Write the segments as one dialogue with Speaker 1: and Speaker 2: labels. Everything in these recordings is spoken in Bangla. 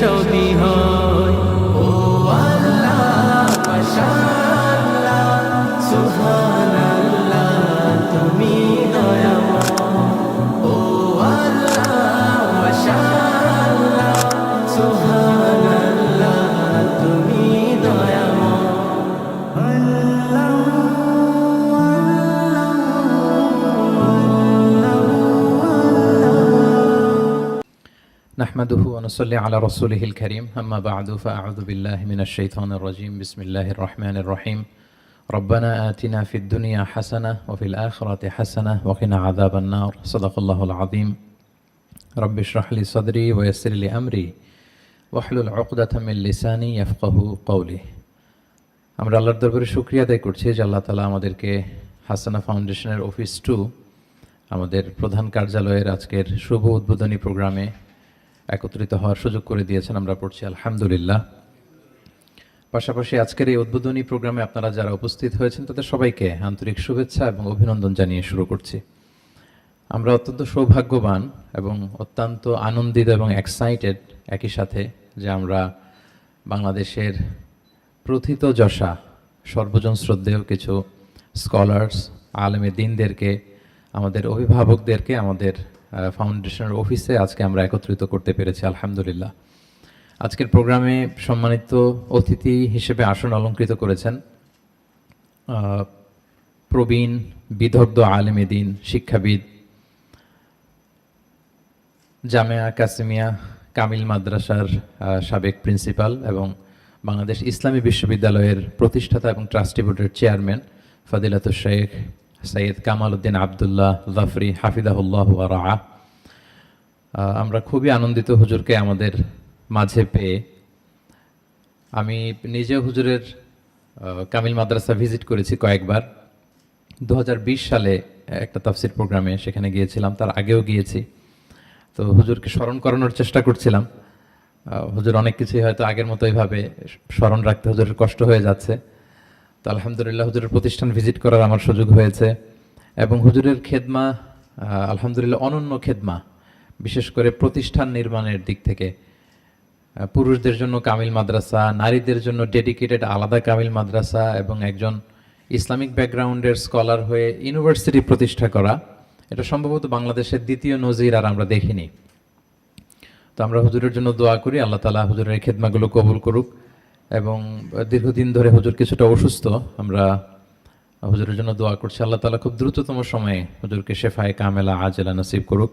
Speaker 1: জানি
Speaker 2: نحمده ونصلي على رسوله الكريم أما بعد فأعوذ بالله من الشيطان الرجيم بسم الله الرحمن الرحيم ربنا آتنا في الدنيا حسنة وفي الآخرة حسنة وقنا عذاب النار صدق الله العظيم رب اشرح لي صدري ويسر لي أمري واحلل عقدة من لساني يفقه قولي আমরা আল্লাহর দরবারে শুক্রিয়া আদায় করছি যে আল্লাহ তালা আমাদেরকে হাসানা ফাউন্ডেশনের অফিস টু আমাদের প্রধান কার্যালয়ের আজকের শুভ উদ্বোধনী প্রোগ্রামে একত্রিত হওয়ার সুযোগ করে দিয়েছেন, আমরা পড়ছি আলহামদুলিল্লাহ। পাশাপাশি আজকের এই উদ্বোধনী প্রোগ্রামে আপনারা যারা উপস্থিত হয়েছেন, তাদের সবাইকে আন্তরিক শুভেচ্ছা এবং অভিনন্দন জানিয়ে শুরু করছি। আমরা অত্যন্ত সৌভাগ্যবান এবং অত্যন্ত আনন্দিত এবং এক্সাইটেড একই সাথে যে আমরা বাংলাদেশের প্রথিত যশা, সর্বজন শ্রদ্ধেয় কিছু স্কলার্স আলেমে দিনদেরকে, আমাদের অভিভাবকদেরকে, আমাদের ফাউন্ডেশনের অফিসে আজকে আমরা একত্রিত করতে পেরেছি, আলহামদুলিল্লাহ। আজকের প্রোগ্রামে সম্মানিত অতিথি হিসেবে আসন অলঙ্কৃত করেছেন প্রবীণ বিদগ্ধ আলেমে দিন শিক্ষাবিদ জামেয়া কাসিমিয়া, কামিল মাদ্রাসার সাবেক প্রিন্সিপাল এবং বাংলাদেশ ইসলামী বিশ্ববিদ্যালয়ের প্রতিষ্ঠাতা এবং ট্রাস্টি বোর্ডের চেয়ারম্যান ফাদিলাতুর শেখ সৈয়দ কামাল উদ্দিন আবদুল্লাহ জাফরি হাফিদাহুল্লাহ রা আমরা খুবই আনন্দিত হুজুরকে আমাদের মাঝে পেয়ে। আমি নিজে হুজুরের কামিল মাদ্রাসা ভিজিট করেছি কয়েকবার। দু হাজার বিশ সালে একটা তাফসির প্রোগ্রামে সেখানে গিয়েছিলাম, তার আগেও গিয়েছি। তো হুজুরকে স্মরণ করানোর চেষ্টা করছিলাম। হুজুর অনেক কিছুই হয়তো আগের মতো এইভাবে স্মরণ রাখতে হুজুরের কষ্ট হয়ে যাচ্ছে। তো আলহামদুলিল্লাহ হুজুরের প্রতিষ্ঠান ভিজিট করার আমার সুযোগ হয়েছে। এবং হুজুরের খেদমা আলহামদুলিল্লাহ অনন্য খেদমা, বিশেষ করে প্রতিষ্ঠান নির্মাণের দিক থেকে। পুরুষদের জন্য কামিল মাদ্রাসা, নারীদের জন্য ডেডিকেটেড আলাদা কামিল মাদ্রাসা এবং একজন ইসলামিক ব্যাকগ্রাউন্ডের স্কলার হয়ে ইউনিভার্সিটি প্রতিষ্ঠা করা। এটা সম্ভবত বাংলাদেশের দ্বিতীয় নজির আর আমরা দেখিনি। তো আমরা হুজুরের জন্য দোয়া করি, আল্লাহ তালা হুজুরের খেদমাগুলো কবুল করুক। এবং দীর্ঘদিন ধরে হুজুর কিছুটা অসুস্থ, আমরা হুজুরের জন্য দোয়া করছি। আল্লাহ তালা খুব দ্রুততম সময়ে হুজুরকে শেফায় কামেলা আজেলা নসিব করুক।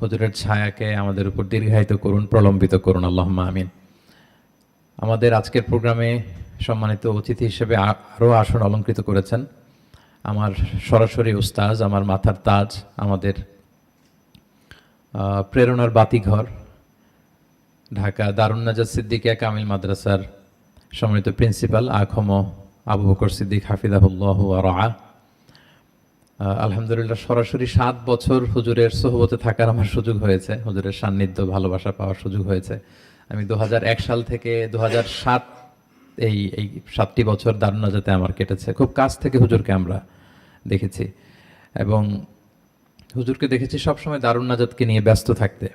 Speaker 2: হুজুরের ছায়াকে আমাদের উপর দীর্ঘায়িত করুন, প্রলম্বিত করুন আল্লাহ আমিন। আমাদের আজকের প্রোগ্রামে সম্মানিত অতিথি হিসেবে আরও আসন অলঙ্কৃত করেছেন আমার সরাসরি উস্তাজ আমার মাথার তাজ, আমাদের প্রেরণার বাতিঘর, ঢাকা দারুণ নাজাদ সিদ্দিকিয়া কামিল মাদ্রাসার সম্মানিত প্রিন্সিপাল, আখম আবু বকর সিদ্দিক হাফিদাহুল্লাহ রা আলহামদুলিল্লাহ, সরাসরি সাত বছর হুজুরের সোহবতে থাকার আমার সুযোগ হয়েছে। হুজুরের সান্নিধ্য, ভালোবাসা পাওয়ার সুযোগ হয়েছে। আমি দু হাজার এক সাল থেকে দু সাত এই এই সাতটি বছর দারুণ নাজাতে আমার কেটেছে। খুব কাছ থেকে হুজুরকে আমরা দেখেছি। এবং হুজুরকে দেখেছি সবসময় দারুণ নাজাতকে নিয়ে ব্যস্ত থাকতে।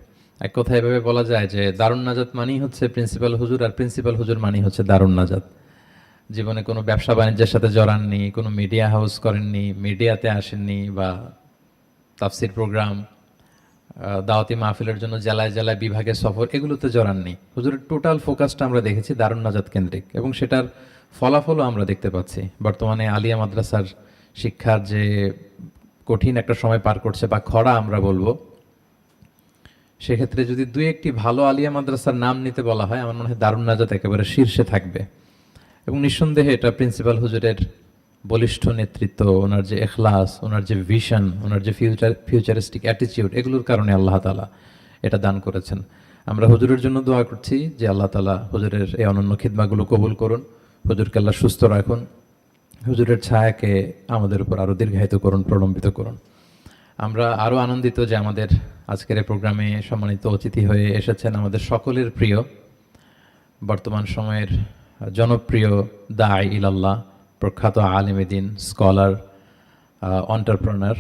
Speaker 2: এক কথা এভাবে বলা যায় যে দারুণ নাজাত মানেই হচ্ছে প্রিন্সিপাল হুজুর আর প্রিন্সিপাল হুজুর মানেই হচ্ছে দারুণ নাজাত। জীবনে কোনো ব্যবসা বাণিজ্যের সাথে জড়াননি, কোনো মিডিয়া হাউস করেননি মিডিয়াতে আসেননি বা তাফসির প্রোগ্রাম দাওয়াতি মাহফিলের জন্য জেলায় জেলায় বিভাগে সফর এগুলোতে জড়াননি। হুজুরের টোটাল ফোকাসটা আমরা দেখেছি দারুণ নাজাত কেন্দ্রিক এবং সেটার ফলাফলও আমরা দেখতে পাচ্ছি। বর্তমানে আলিয়া মাদ্রাসার শিক্ষার যে কঠিন একটা সময় পার করছে বা খরা আমরা বলব সেক্ষেত্রে যদি দুই একটি ভালো আলিয়া মাদ্রাসার নাম নিতে বলা হয়, আমার মনে হয় দারুণ নাজাত একেবারে শীর্ষে থাকবে। এবং নিঃসন্দেহে এটা প্রিন্সিপাল হুজুরের বলিষ্ঠ নেতৃত্ব, ওনার যে এখলাস, ওনার যে ভিশন ওনার যে ফিউচার ফিউচারিস্টিক অ্যাটিটিউড এগুলোর কারণে আল্লাহ তালা এটা দান করেছেন। আমরা হুজুরের জন্য দোয়া করছি যে আল্লাহ তালা হুজুরের এই অনন্য খিদমাগুলো কবুল করুন। হুজুরকে আল্লাহ সুস্থ রাখুন। হুজুরের ছায়াকে আমাদের উপর আরও দীর্ঘায়িত করুন, প্রলম্বিত করুন। আমরা আরও আনন্দিত যে আমাদের আজকের প্রোগ্রামে সম্মানিত অতিথি হয়ে এসেছেন আমাদের সকলের প্রিয়, বর্তমান সময়ের জনপ্রিয় দায় ইলাল্লাহ, প্রখ্যাত আলেমেদিন স্কলার অন্টারপ্রনার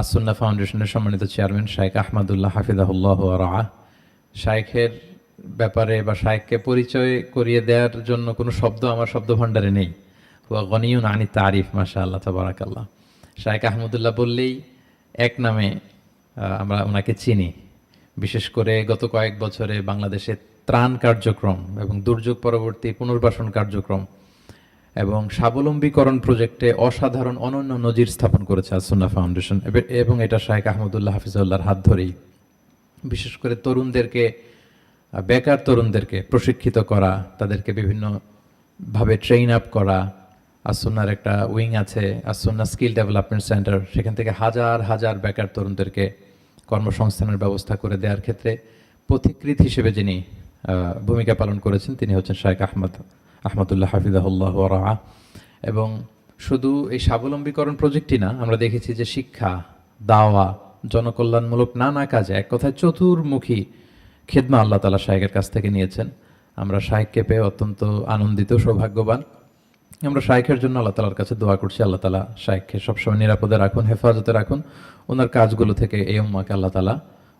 Speaker 2: আসুন্না ফাউন্ডেশনের সম্মানিত চেয়ারম্যান শাইখ আহমদুল্লাহ হাফিজাহুল্লাহ রা শাইখের ব্যাপারে বা শাইখকে পরিচয় করিয়ে দেওয়ার জন্য কোনো শব্দ, আমার শব্দ ভাণ্ডারে নেই। হুয়া গনিউন আনি তারিফ মাশা আল্লাহ তাবারাকাল্লাহ। শাইখ আহমদুল্লাহ বললেই এক নামে আমরা ওনাকে চিনি। বিশেষ করে গত কয়েক বছরে বাংলাদেশে ত্রাণ কার্যক্রম এবং দুর্যোগ পরবর্তী পুনর্বাসন কার্যক্রম এবং স্বাবলম্বীকরণ প্রজেক্টে অসাধারণ অনন্য নজির স্থাপন করেছে আসুন্না ফাউন্ডেশন। এবে- এটা শাহেখ আহমদুল্লাহ হাফিজউল্লাহর হাত ধরেই। বিশেষ করে তরুণদেরকে বেকার তরুণদেরকে প্রশিক্ষিত করা, তাদেরকে বিভিন্নভাবে ট্রেন আপ করা আসুন্নার একটা উইং আছে, আসুন্না স্কিল ডেভেলপমেন্ট সেন্টার। সেখান থেকে হাজার হাজার বেকার তরুণদেরকে কর্মসংস্থানের ব্যবস্থা করে দেওয়ার ক্ষেত্রে পথিকৃত হিসেবে যিনি ভূমিকা পালন করেছেন, তিনি হচ্ছেন শাহেখ আহমদ, আহমদুল্লাহ হাফিজাহুল্লাহ রাহা এবং শুধু এই স্বাবলম্বীকরণ প্রজেক্টই না, আমরা দেখেছি যে শিক্ষা, দাওয়া, জনকল্যাণমূলক নানা কাজে এক কথায় চতুর্মুখী খেদমা আল্লাহ তালা শাহেকের কাছ থেকে নিয়েছেন। আমরা শাহেককে পেয়ে অত্যন্ত আনন্দিত, সৌভাগ্যবান। আমরা শাহেখের জন্য আল্লাহ তালার কাছে দোয়া করছি। আল্লাহ তালা শাহেখকে সবসময় নিরাপদে রাখুন হেফাজতে রাখুন। ওনার কাজগুলো থেকে এই উম্মাকে আল্লাহ তালা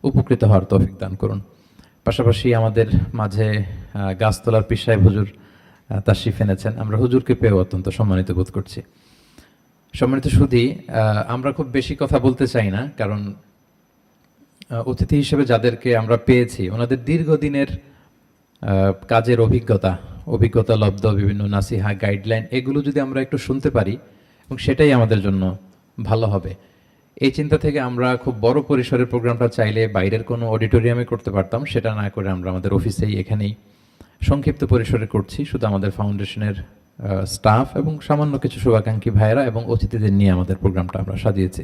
Speaker 2: উপকৃত হওয়ার তৌফিক দান করুন। পাশাপাশি আমাদের মাঝে গাছতলার পিসায় হুজুর আহ, তাশরিফ এনেছেন। আমরা হুজুরকে পেয়েও অত্যন্ত সম্মানিত বোধ করছি। সম্মানিত সুধী আমরা খুব বেশি কথা বলতে চাই না কারণ অতিথি হিসেবে যাদেরকে আমরা পেয়েছি ওনাদের দীর্ঘদিনের কাজের অভিজ্ঞতা অভিজ্ঞতা, লব্ধ, বিভিন্ন নাসিহা গাইডলাইন এগুলো যদি আমরা একটু শুনতে পারি, এবং সেটাই আমাদের জন্য ভালো হবে। এই চিন্তা থেকে আমরা খুব বড় পরিসরের প্রোগ্রামটা চাইলে বাইরের কোনো অডিটোরিয়ামে করতে পারতাম, সেটা না করে আমরা আমাদের অফিসেই এখানেই সংক্ষিপ্ত পরিসরে করছি, শুধু আমাদের ফাউন্ডেশনের স্টাফ এবং সামান্য কিছু শুভাকাঙ্ক্ষী ভাইয়েরা এবং অতিথিদের নিয়ে আমাদের প্রোগ্রামটা আমরা সাজিয়েছি।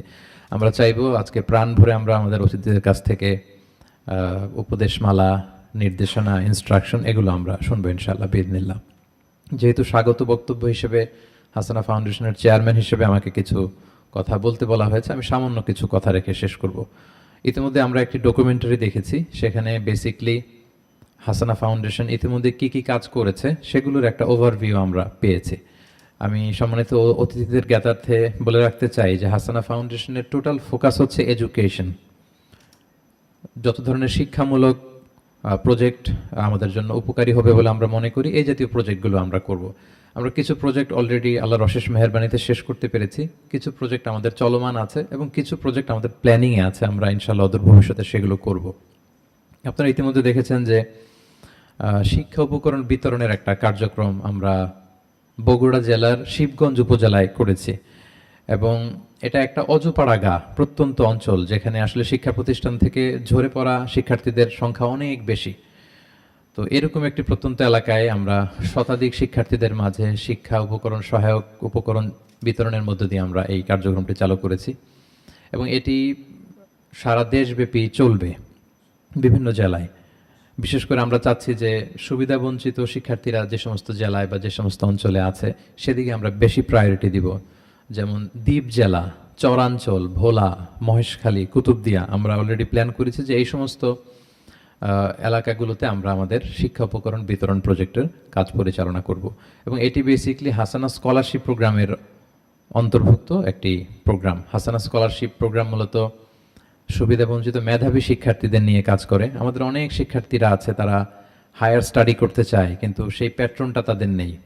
Speaker 2: আমরা চাইব আজকে প্রাণ ভরে আমরা আমাদের অতিথিদের কাছ থেকে উপদেশমালা নির্দেশনা ইনস্ট্রাকশন এগুলো আমরা শুনব ইনশাআল্লাহ বিদিনিল্লাহ যেহেতু স্বাগত বক্তব্য হিসেবে হাসানা ফাউন্ডেশনের চেয়ারম্যান হিসেবে আমাকে কিছু কথা বলতে বলা হয়েছে, আমি সামান্য কিছু কথা রেখে শেষ করব। ইতিমধ্যে আমরা একটি ডকুমেন্টারি দেখেছি, সেখানে বেসিকলি হাসানা ফাউন্ডেশন ইতিমধ্যে কি কি কাজ করেছে, সেগুলোর একটা ওভারভিউ আমরা পেয়েছি। আমি সম্মানিত অতিথিদের জ্ঞাতার্থে বলে রাখতে চাই যে হাসানা ফাউন্ডেশনের টোটাল ফোকাস হচ্ছে এডুকেশন যত ধরনের শিক্ষামূলক প্রজেক্ট আমাদের জন্য উপকারী হবে বলে আমরা মনে করি। এই জাতীয় প্রজেক্টগুলো আমরা করব। আমরা কিছু প্রজেক্ট অলরেডি আল্লাহর অশেষ মেহরবানিতে শেষ করতে পেরেছি। কিছু প্রজেক্ট আমাদের চলমান আছে এবং কিছু প্রজেক্ট আমাদের প্ল্যানিংয়ে আছে। আমরা ইনশাআল্লাহ অদূর ভবিষ্যতে সেগুলো করব। আপনারা ইতিমধ্যে দেখেছেন যে শিক্ষা উপকরণ বিতরণের একটা কার্যক্রম আমরা বগুড়া জেলার শিবগঞ্জ উপজেলায় করেছি। এবং এটা একটা অজপাড়া গা প্রত্যন্ত অঞ্চল, যেখানে আসলে শিক্ষা প্রতিষ্ঠান থেকে ঝরে পড়া শিক্ষার্থীদের সংখ্যা অনেক বেশি। তো এরকম একটি প্রত্যন্ত এলাকায় আমরা শতাধিক শিক্ষার্থীদের মাঝে শিক্ষা উপকরণ সহায়ক উপকরণ বিতরণের মধ্য দিয়ে আমরা এই কার্যক্রমটি চালু করেছি। এবং এটি সারা দেশব্যাপী চলবে বিভিন্ন জেলায়। বিশেষ করে আমরা চাচ্ছি যে সুবিধাবঞ্চিত শিক্ষার্থীরা যে সমস্ত জেলায় বা যে সমস্ত অঞ্চলে আছে, সেদিকে আমরা বেশি প্রায়োরিটি দিব। যেমন দ্বীপ জেলা, চরাঞ্চল, ভোলা, মহেশখালী, কুতুবদিয়া, আমরা অলরেডি প্ল্যান করেছি যে এই সমস্ত এলাকাগুলোতে আমরা আমাদের শিক্ষা উপকরণ বিতরণ প্রজেক্টের কাজ পরিচালনা করব। এবং এটি বেসিকলি হাসানা স্কলারশিপ প্রোগ্রামের অন্তর্ভুক্ত একটি প্রোগ্রাম হাসানা স্কলারশিপ প্রোগ্রাম মূলত সুবিধাবঞ্চিত মেধাবী শিক্ষার্থীদের নিয়ে কাজ করে। আমাদের অনেক শিক্ষার্থীরা আছে, তারা হায়ার স্টাডি করতে চায়, কিন্তু সেই প্যাট্রনটা তাদের নেই।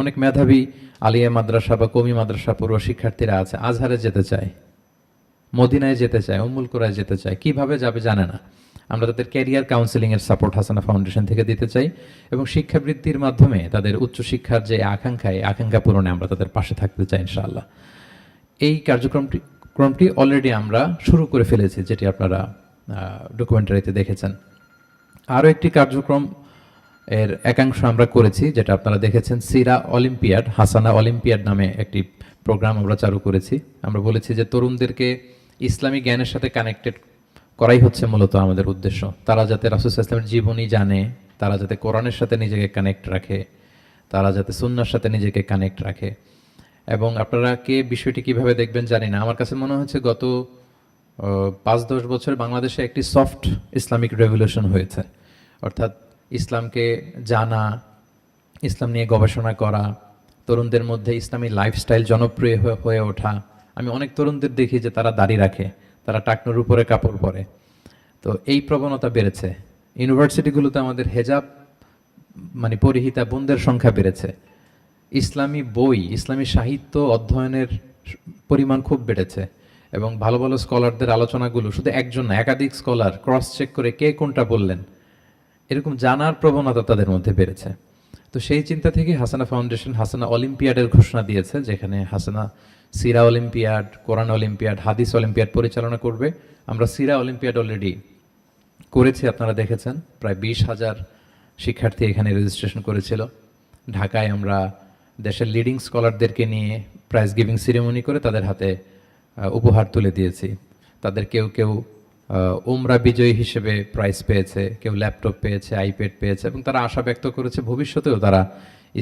Speaker 2: অনেক মেধাবী আলিয়া মাদ্রাসা বা কমি মাদ্রাসা পড়ুয়া শিক্ষার্থীরা আছে, আজহারে যেতে চায়, মদিনায় যেতে চায়, উম্মুল কোরায় যেতে চায়, কীভাবে যাবে জানে না। আমরা তাদের ক্যারিয়ার কাউন্সেলিং এর সাপোর্ট হাসানা ফাউন্ডেশন থেকে দিতে চাই এবং শিক্ষাবৃত্তির মাধ্যমে তাদের উচ্চশিক্ষার যে আকাঙ্ক্ষা এই আকাঙ্ক্ষা পূরণে আমরা তাদের পাশে থাকতে চাই ইনশাআল্লাহ। এই কার্যক্রমটি, ক্রমটি অলরেডি আমরা শুরু করে ফেলেছি, যেটি আপনারা ডকুমেন্টারিতে দেখেছেন। আরও একটি কার্যক্রম এর একাংশ আমরা করেছি, যেটা আপনারা দেখেছেন, সিরা অলিম্পিয়াড, হাসানা অলিম্পিয়াড নামে একটি প্রোগ্রাম আমরা চালু করেছি। আমরা বলেছি যে তরুণদেরকে ইসলামী জ্ঞানের সাথে কানেক্টেড করাই হচ্ছে মূলত আমাদের উদ্দেশ্য। তারা যাতে রাসুল ইসলামের জীবনী জানে, তারা যাতে কোরআনের সাথে নিজেকে কানেক্ট রাখে, তারা যাতে সুন্নার সাথে নিজেকে কানেক্ট রাখে। এবং আপনারা কে বিষয়টি কীভাবে দেখবেন জানি না। আমার কাছে মনে হচ্ছে গত পাঁচ দশ বছর বাংলাদেশে একটি সফট ইসলামিক রেভলিউশন হয়েছে। অর্থাৎ ইসলামকে জানা, ইসলাম নিয়ে গবেষণা করা, তরুণদের মধ্যে ইসলামী লাইফস্টাইল জনপ্রিয় হয়ে- ওঠা। আমি অনেক তরুণদের দেখি যে তারা দাড়ি রাখে, তারা টাকনোর উপরে কাপড় পরে। তো এই প্রবণতা বেড়েছে। ইউনিভার্সিটিগুলোতে আমাদের হেজাব মানে পরিহিতা বোনদের সংখ্যা বেড়েছে। ইসলামী বই, ইসলামী সাহিত্য অধ্যয়নের পরিমাণ খুব বেড়েছে এবং ভালো ভালো স্কলারদের আলোচনাগুলো শুধু একজন না, একাধিক স্কলার ক্রস চেক করে কে কোনটা বললেন এরকম জানার প্রবণতা তাদের মধ্যে বেড়েছে। তো সেই চিন্তা থেকে হাসানা ফাউন্ডেশন, হাসানা অলিম্পিয়াডের ঘোষণা দিয়েছে, যেখানে হাসানা সিরা অলিম্পিয়াড, কোরআন অলিম্পিয়াড, হাদিস অলিম্পিয়াড পরিচালনা করবে। আমরা সিরা অলিম্পিয়াড অলরেডি করেছি, আপনারা দেখেছেন। প্রায় বিশ হাজার শিক্ষার্থী এখানে রেজিস্ট্রেশন করেছিল। ঢাকায় আমরা দেশের লিডিং স্কলারদেরকে নিয়ে প্রাইজ গিভিং সেরেমনি করে তাদের হাতে উপহার তুলে দিয়েছি। তাদের কেউ কেউ উমরা বিজয়ী হিসেবে প্রাইজ পেয়েছে, কেউ ল্যাপটপ পেয়েছে আইপ্যাড পেয়েছে এবং তারা আশা ব্যক্ত করেছে ভবিষ্যতেও তারা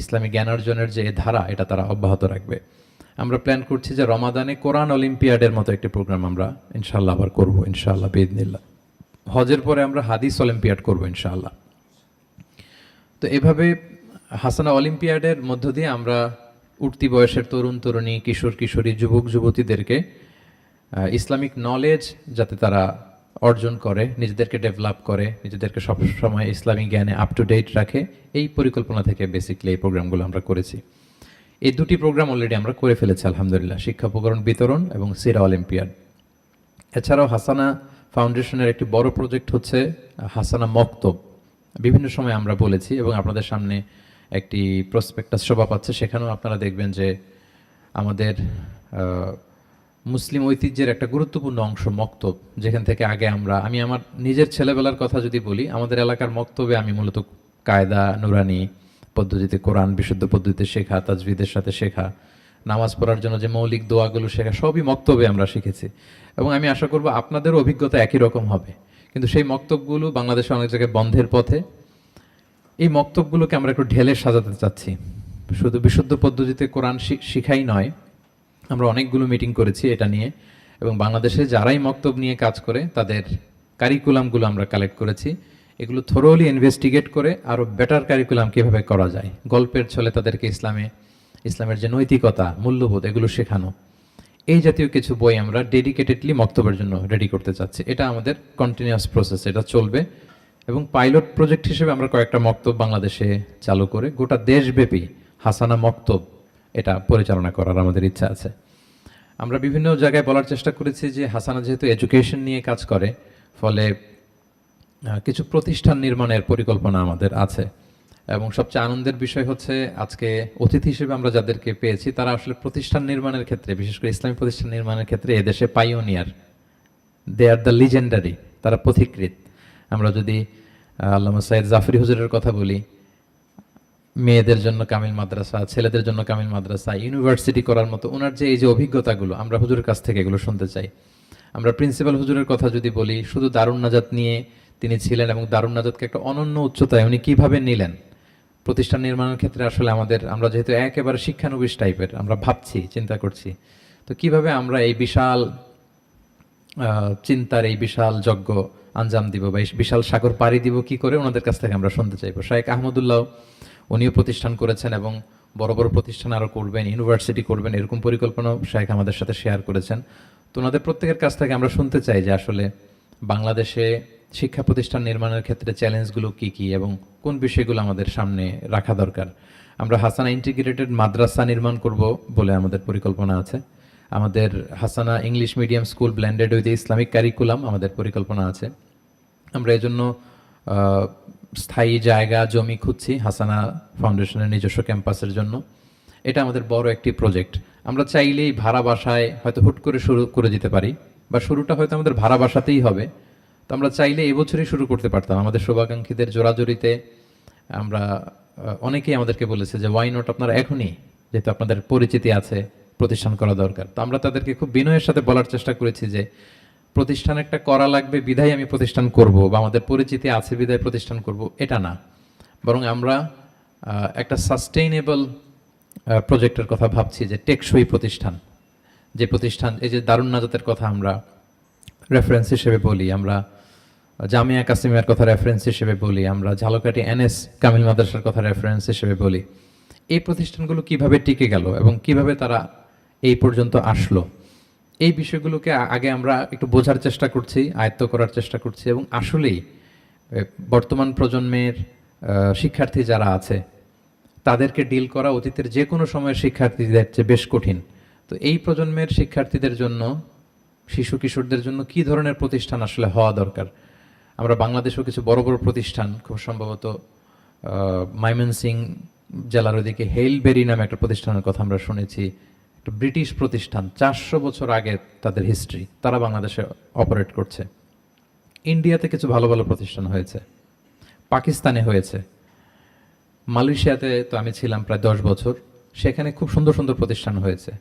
Speaker 2: ইসলামী জ্ঞান অর্জনের যে ধারা, এটা তারা অব্যাহত রাখবে। আমরা প্ল্যান করছি যে রমাদানে কোরআন অলিম্পিয়াডের মতো একটি প্রোগ্রাম আমরা ইনশাল্লাহ আবার করব ইনশাল্লাহ বেদনিল্লাহ হজের পরে আমরা হাদিস অলিম্পিয়াড করব ইনশাআল্লাহ। তো এভাবে হাসানা অলিম্পিয়াডের মধ্য দিয়ে আমরা উঠতি বয়সের তরুণ, তরুণী, কিশোর, কিশোরী, যুবক, যুবতীদেরকে ইসলামিক নলেজ যাতে তারা অর্জন করে, নিজেদেরকে ডেভেলপ করে, নিজেদেরকে সবসময় ইসলামিক জ্ঞানে আপ টু ডেট রাখে, এই পরিকল্পনা থেকে বেসিক্যালি এই প্রোগ্রামগুলো আমরা করেছি। এই দুটি প্রোগ্রাম অলরেডি আমরা করে ফেলেছি, আলহামদুলিল্লাহ। শিক্ষা উপকরণ বিতরণ এবং সিরা অলিম্পিয়াড। এছাড়াও হাসানা ফাউন্ডেশনের একটি বড় প্রজেক্ট হচ্ছে হাসানা মক্তব। বিভিন্ন সময় আমরা বলেছি এবং আপনাদের সামনে একটি প্রসপেক্টাস শোভা পাচ্ছে, সেখানেও আপনারা দেখবেন যে আমাদের মুসলিম ঐতিহ্যের একটা গুরুত্বপূর্ণ অংশ মক্তব, যেখান থেকে আগে আমরা, আমি আমার নিজের ছেলেবেলার কথা যদি বলি, আমাদের এলাকার মক্তবে আমি মূলত কায়দা, নুরানি পদ্ধতিতে কোরআন বিশুদ্ধ পদ্ধতিতে শেখা, তাজবিদের সাথে শেখা, নামাজ পড়ার জন্য যে মৌলিক দোয়াগুলো শেখা, সবই মক্তবে আমরা শিখেছি। এবং আমি আশা করব আপনাদেরও অভিজ্ঞতা একই রকম হবে। কিন্তু সেই মক্তবগুলো বাংলাদেশে অনেক জায়গায় বন্ধের পথে। এই মক্তবগুলোকে আমরা একটু ঢেলে সাজাতে চাচ্ছি। শুধু বিশুদ্ধ পদ্ধতিতে কোরআন শিখাই নয় আমরা অনেকগুলো মিটিং করেছি এটা নিয়ে এবং বাংলাদেশে যারাই মক্তব নিয়ে কাজ করে, তাদের কারিকুলামগুলো আমরা কালেক্ট করেছি। এগুলো থরোলি ইনভেস্টিগেট করে আরও বেটার কারিকুলাম কীভাবে করা যায়। গল্পের ছলে তাদেরকে ইসলামে, ইসলামের যে নৈতিকতা, মূল্যবোধ, এগুলো শেখানো। এই জাতীয় কিছু বই আমরা ডেডিকেটেডলি মক্তবের জন্য রেডি করতে চাচ্ছি। এটা আমাদের কন্টিনিউয়াস প্রসেস এটা চলবে। এবং পাইলট প্রজেক্ট হিসেবে আমরা কয়েকটা মক্তব বাংলাদেশে চালু করে গোটা দেশব্যাপী হাসানা মক্তব এটা পরিচালনা করার আমাদের ইচ্ছা আছে। আমরা বিভিন্ন জায়গায় বলার চেষ্টা করেছি যে হাসানা যেহেতু এডুকেশন নিয়ে কাজ করে, ফলে কিছু প্রতিষ্ঠান নির্মাণের পরিকল্পনা আমাদের আছে। এবং সবচেয়ে আনন্দের বিষয় হচ্ছে আজকে অতিথি হিসেবে আমরা যাদেরকে পেয়েছি, তারা আসলে প্রতিষ্ঠান নির্মাণের ক্ষেত্রে, বিশেষ করে ইসলামী প্রতিষ্ঠান নির্মাণের ক্ষেত্রে এদেশে pioneer they are the legendary তারা পথিকৃত আমরা যদি আল্লামা সাইদ জাফরি হুজুরের কথা বলি মেয়েদের জন্য কামিল মাদ্রাসা, ছেলেদের জন্য কামিল মাদ্রাসা ইউনিভার্সিটি করার মতো ওনার যে এই যে অভিজ্ঞতাগুলো, আমরা হুজুরের কাছ থেকে এগুলো শুনতে চাই। আমরা প্রিন্সিপাল হুজুরের কথা যদি বলি, শুধু দারুণ নাজাত নিয়ে তিনি ছিলেন এবং দারুণ নাজাতকে একটা অনন্য উচ্চতায় উনি কীভাবে নিলেন? প্রতিষ্ঠান নির্মাণের ক্ষেত্রে আসলে আমাদের, আমরা যেহেতু একেবারে শিক্ষানবিশ টাইপের, আমরা ভাবছি, চিন্তা করছি। তো কীভাবে আমরা এই বিশাল চিন্তার এই বিশাল যজ্ঞ আঞ্জাম দিব বা বিশাল সাগর পাড়ি দিব, কি করে? ওনাদের কাছ থেকে আমরা শুনতে চাইব। শাহেক আহমদুল্লাহ উনিও প্রতিষ্ঠান করেছেন এবং বড় বড় প্রতিষ্ঠান আরও করবেন ইউনিভার্সিটি করবেন এরকম পরিকল্পনা শাহেক আমাদের সাথে শেয়ার করেছেন। তো ওনাদের প্রত্যেকের কাছ থেকে আমরা শুনতে চাই যে আসলে বাংলাদেশে শিক্ষা প্রতিষ্ঠান নির্মাণের ক্ষেত্রে চ্যালেঞ্জগুলো কি কি এবং কোন বিষয়গুলো আমাদের সামনে রাখা দরকার। আমরা হাসানা ইন্টিগ্রেটেড মাদ্রাসা নির্মাণ করব বলে আমাদের পরিকল্পনা আছে। আমাদের Hasana English medium school blended with Islamic curriculum আমাদের পরিকল্পনা আছে। আমরা এই জন্য আহ, স্থায়ী জায়গা, জমি খুঁজছি হাসানা ফাউন্ডেশনের নিজস্ব ক্যাম্পাসের জন্য। এটা আমাদের বড় একটি প্রজেক্ট আমরা চাইলেই ভাড়া বাসায় হয়তো হুট করে শুরু করে দিতে পারি, বা শুরুটা হয়তো আমাদের ভাড়া বাসাতেই হবে। তো আমরা চাইলে এবছরই শুরু করতে পারতাম। আমাদের শুভাকাঙ্ক্ষীদের জোরাজোরিতে আমরা অনেকেই আমাদেরকে বলেছে যে ওয়াই নট আপনারা এখনই? যেহেতু আপনাদের পরিচিতি আছে, প্রতিষ্ঠান করা দরকার। তো আমরা তাদেরকে খুব বিনয়ের সাথে বলার চেষ্টা করেছি যে প্রতিষ্ঠান একটা করা লাগবে বিধায় আমি প্রতিষ্ঠান করব বা আমাদের পরিচিতি আছে বিধায় প্রতিষ্ঠান করব, এটা না। বরং আমরা একটা সাস্টেইনেবল প্রজেক্টের কথা ভাবছি যে টেকসই প্রতিষ্ঠান। যে প্রতিষ্ঠান, এই যে দারুণ নাজাতের কথা আমরা রেফারেন্স হিসেবে বলি, আমরা জামিয়া কাসিমিয়ার কথা রেফারেন্স হিসেবে বলি, আমরা ঝালকাঠি এনএস কামিল মাদ্রাসার কথা রেফারেন্স হিসেবে বলি। এই প্রতিষ্ঠানগুলো কীভাবে টিকে গেল এবং কীভাবে তারা এই পর্যন্ত আসলো? এই বিষয়গুলোকে আগে আমরা একটু বোঝার চেষ্টা করছি, আয়ত্ত করার চেষ্টা করছি এবং আসলেই বর্তমান প্রজন্মের শিক্ষার্থী যারা আছে, তাদেরকে ডিল করা অতীতের যে কোনো সময়ের শিক্ষার্থীদের চেয়ে বেশ কঠিন। তো এই প্রজন্মের শিক্ষার্থীদের জন্য, শিশু কিশোরদের জন্য কি ধরনের প্রতিষ্ঠান আসলে হওয়া দরকার? আমরা বাংলাদেশেও কিছু বড় বড় প্রতিষ্ঠান, খুব সম্ভবত মাইমেনসিং জেলার ওদিকে হেইলবেরি নামে একটা প্রতিষ্ঠানের কথা আমরা শুনেছি। ব্রিটিশ প্রতিষ্ঠান চারশো বছর আগে তাদের হিস্ট্রি তারা বাংলাদেশে অপারেট করছে। ইন্ডিয়াতে কিছু ভালো ভালো প্রতিষ্ঠান হয়েছে। পাকিস্তানে হয়েছে। মালয়েশিয়াতে তো আমি ছিলাম প্রায় দশ বছর। সেখানে খুব সুন্দর সুন্দর প্রতিষ্ঠান হয়েছে।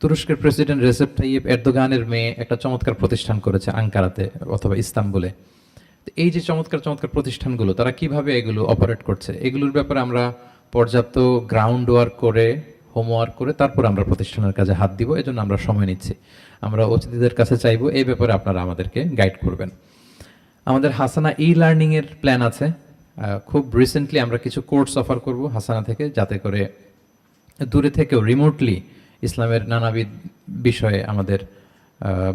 Speaker 2: তুরস্কের প্রেসিডেন্ট রেসেপ তাইয়েব এরদোগানের মেয়ে একটা চমৎকার প্রতিষ্ঠান করেছে আঙ্কারাতে অথবা ইস্তাম্বুলে। এই যে চমৎকার চমৎকার প্রতিষ্ঠানগুলো, তারা কীভাবে এগুলো অপারেট করছে? এগুলোর ব্যাপারে আমরা পর্যাপ্ত গ্রাউন্ড ওয়ার্ক করে হোমওয়ার্ক করে তারপর আমরা প্রতিষ্ঠানের কাজে হাত দিব, এজন্য আমরা সময় নিচ্ছি। আমরা অতিথিদের কাছে চাইব, এই ব্যাপারে আপনারা আমাদেরকে গাইড করবেন। আমাদের হাসানা ই লার্নিংয়ের প্ল্যান আছে। খুব রিসেন্টলি আমরা কিছু কোর্স অফার করব হাসানা থেকে, যাতে করে দূরে থেকেও রিমোটলি ইসলামের নানাবিধ বিষয়ে আমাদের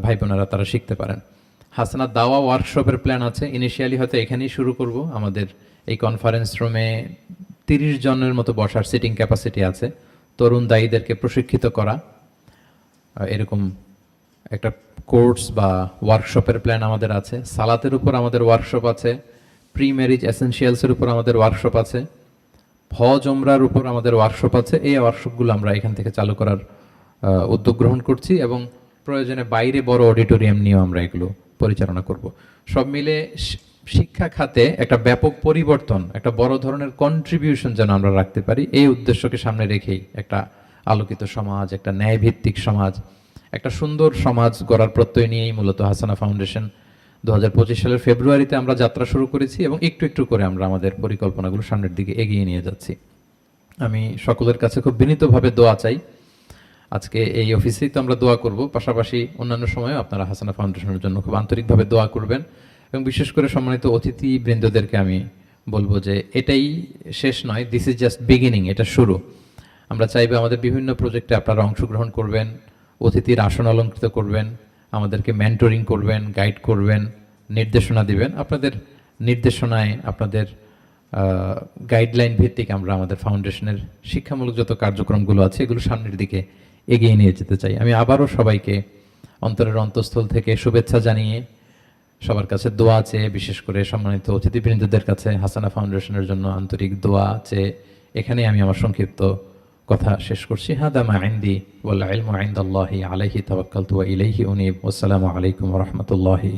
Speaker 2: ভাই বোনেরা তারা শিখতে পারেন। হাসানা দাওয়া ওয়ার্কশপের প্ল্যান আছে। ইনিশিয়ালি হয়তো এখানেই শুরু করব। আমাদের এই কনফারেন্স রুমে তিরিশ জনের মতো বসার সিটিং ক্যাপাসিটি আছে। তরুণ দায়ীদেরকে প্রশিক্ষিত করা। এরকম একটা কোর্স বা ওয়ার্কশপের প্ল্যান আমাদের আছে। সালাতের উপর আমাদের ওয়ার্কশপ আছে। প্রি ম্যারিজ এসেনশিয়ালসের উপর আমাদের ওয়ার্কশপ আছে। হজ ওমরার উপর আমাদের ওয়ার্কশপ আছে। এই ওয়ার্কশপগুলো আমরা এখান থেকে চালু করার উদ্যোগ গ্রহণ করছি এবং প্রয়োজনে বাইরে বড় অডিটোরিয়াম নিয়েও আমরা এগুলো পরিচালনা করব। সব মিলে শিক্ষা খাতে একটা ব্যাপক পরিবর্তন, একটা বড় ধরনের কন্ট্রিবিউশন যেন আমরা রাখতে পারি, এই উদ্দেশ্যকে সামনে রেখেই একটা আলোকিত সমাজ, একটা ন্যায়ভিত্তিক সমাজ, একটা সুন্দর সমাজ গড়ার প্রত্যয় নিয়েই মূলত হাসানা ফাউন্ডেশন দু হাজার পঁচিশ সালের ফেব্রুয়ারিতে আমরা যাত্রা শুরু করেছি এবং একটু একটু করে আমরা আমাদের পরিকল্পনাগুলো সামনের দিকে এগিয়ে নিয়ে যাচ্ছি। আমি সকলের কাছে খুব বিনীতভাবে দোয়া চাই। আজকে এই অফিসেই তো আমরা দোয়া করব, পাশাপাশি অন্যান্য সময়েও আপনারা হাসানা ফাউন্ডেশনের জন্য খুব আন্তরিকভাবে দোয়া করবেন। এবং বিশেষ করে সম্মানিত অতিথি বৃন্দদেরকে আমি বলব যে এটাই শেষ নয় দিস ইজ জাস্ট বিগিনিং এটা শুরু। আমরা চাইব আমাদের বিভিন্ন প্রজেক্টে আপনারা অংশগ্রহণ করবেন, অতিথির আসন অলঙ্কৃত করবেন, আমাদেরকে মেন্টরিং করবেন গাইড করবেন, নির্দেশনা দিবেন। আপনাদের নির্দেশনায় আপনাদের গাইডলাইন ভিত্তিক আমরা আমাদের ফাউন্ডেশনের শিক্ষামূলক যত কার্যক্রমগুলো আছে, এগুলো সামনের দিকে এগিয়ে নিয়ে যেতে চাই। আমি আবারও সবাইকে অন্তরের অন্তঃস্থল থেকে শুভেচ্ছা জানিয়ে সবার কাছে দোয়া আছে বিশেষ করে সম্মানিত অতিথিবৃন্দদের কাছে হাসানা ফাউন্ডেশনের জন্য আন্তরিক দোয়া আছে এখানে আমি আমার সংক্ষিপ্ত কথা শেষ করছি। হাদা মা ইনদি আইন্দ ইলমু আলহি ওয়া ইলাইহি উনিব। আসসালামু আলাইকুম রহমতুল্লাহি